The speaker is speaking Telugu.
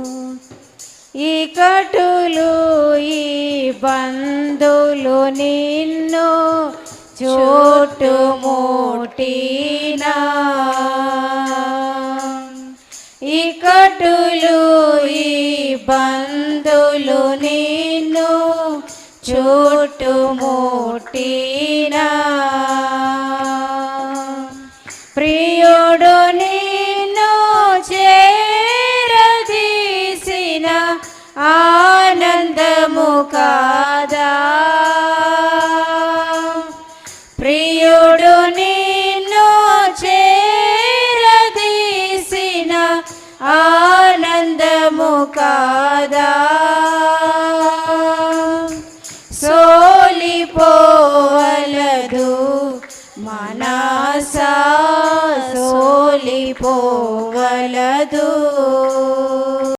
ఈ కటులు ఈ బంధులు నిన్ను చుట్టుముట్టినా ఈ కటులు ఈ బంధులు నిన్ను చుట్టుముట్టినా ప్రియుడు ఆనందము కాదా? ప్రియుడు నిన్ను చేరదీసిన ఆనందము కాదా? సోలిపోవలదు మనసా? సోలిపోవలదు